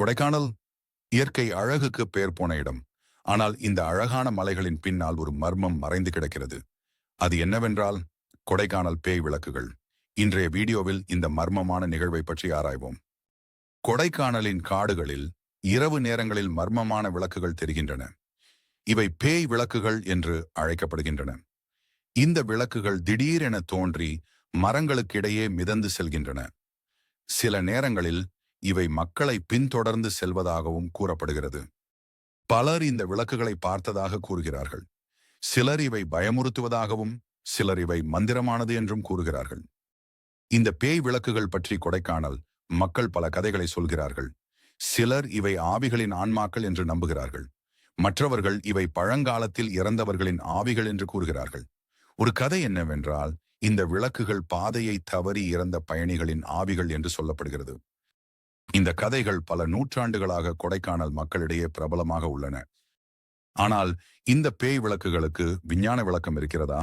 கொடைக்கானல் இயற்கை அழகுக்கு பெயர் போன இடம். ஆனால் இந்த அழகான மலைகளின் பின்னால் ஒரு மர்மம் மறைந்து கிடக்கிறது. அது என்னவென்றால் கொடைக்கானல் பேய் விளக்குகள். இன்றைய வீடியோவில் இந்த மர்மமான நிகழ்வை பற்றி ஆராய்வோம். கொடைக்கானலின் காடுகளில் இரவு நேரங்களில் மர்மமான விளக்குகள் தெரிகின்றன. இவை பேய் விளக்குகள் என்று அழைக்கப்படுகின்றன. இந்த விளக்குகள் திடீரென தோன்றி மரங்களுக்கிடையே மிதந்து செல்கின்றன. சில நேரங்களில் இவை மக்களை பின்தொடர்ந்து செல்வதாகவும் கூறப்படுகிறது. பலர் இந்த விளக்குகளை பார்த்ததாக கூறுகிறார்கள். சிலர் இவை பயமுறுத்துவதாகவும் சிலர் இவை மந்திரமானது என்றும் கூறுகிறார்கள். இந்த பேய் விளக்குகள் பற்றி கொடைக்கானல் மக்கள் பல கதைகளை சொல்கிறார்கள். சிலர் இவை ஆவிகளின் ஆன்மாக்கள் என்று நம்புகிறார்கள். மற்றவர்கள் இவை பழங்காலத்தில் இறந்தவர்களின் ஆவிகள் என்று கூறுகிறார்கள். ஒரு கதை என்னவென்றால் இந்த விளக்குகள் பாதையை தவறி இறந்த பயணிகளின் ஆவிகள் என்று சொல்லப்படுகிறது. இந்த கதைகள் பல நூற்றாண்டுகளாக கொடைக்கானல் மக்களிடையே பிரபலமாக உள்ளன. ஆனால் இந்த பேய் விளக்குகளுக்கு விஞ்ஞான விளக்கம் இருக்கிறதா?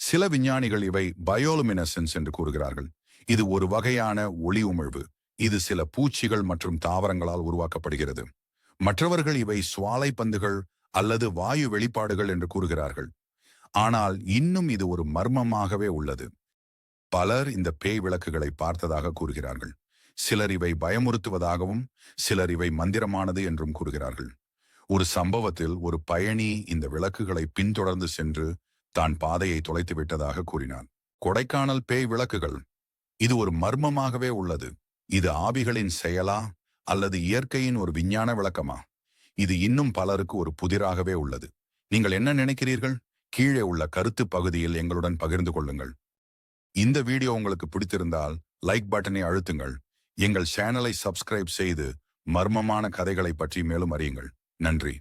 சில விஞ்ஞானிகள் இவை பயோலுமினசன்ஸ் என்று கூறுகிறார்கள். இது ஒரு வகையான ஒளி உமிழ்வு. இது சில பூச்சிகள் மற்றும் தாவரங்களால் உருவாக்கப்படுகிறது. மற்றவர்கள் இவை சுவாலை பந்துகள் அல்லது வாயு வெளிப்பாடுகள் என்று கூறுகிறார்கள். ஆனால் இன்னும் இது ஒரு மர்மமாகவே உள்ளது. பலர் இந்த பேய் விளக்குகளை பார்த்ததாக கூறுகிறார்கள். சிலர் இவை பயமுறுத்துவதாகவும் சிலர் இவை மந்திரமானது என்றும் கூறுகிறார்கள். ஒரு சம்பவத்தில் ஒரு பயணி இந்த விளக்குகளை பின்தொடர்ந்து சென்று தான் பாதையை தொலைத்து விட்டதாக கூறினான். கொடைக்கானல் பேய் விளக்குகள். இது ஒரு மர்மமாகவே உள்ளது. இது ஆவிகளின் செயலா அல்லது இயற்கையின் ஒரு விஞ்ஞான விளக்கமா? இது இன்னும் பலருக்கு ஒரு புதிராகவே உள்ளது. நீங்கள் என்ன நினைக்கிறீர்கள்? கீழே உள்ள கருத்து பகுதியில் எங்களுடன் பகிர்ந்து கொள்ளுங்கள். இந்த வீடியோ உங்களுக்கு பிடித்திருந்தால் லைக் பட்டனை அழுத்துங்கள். எங்கள் சேனலை சப்ஸ்கிரைப் செய்து மர்மமான கதைகளை பற்றி மேலும் அறியுங்கள். நன்றி.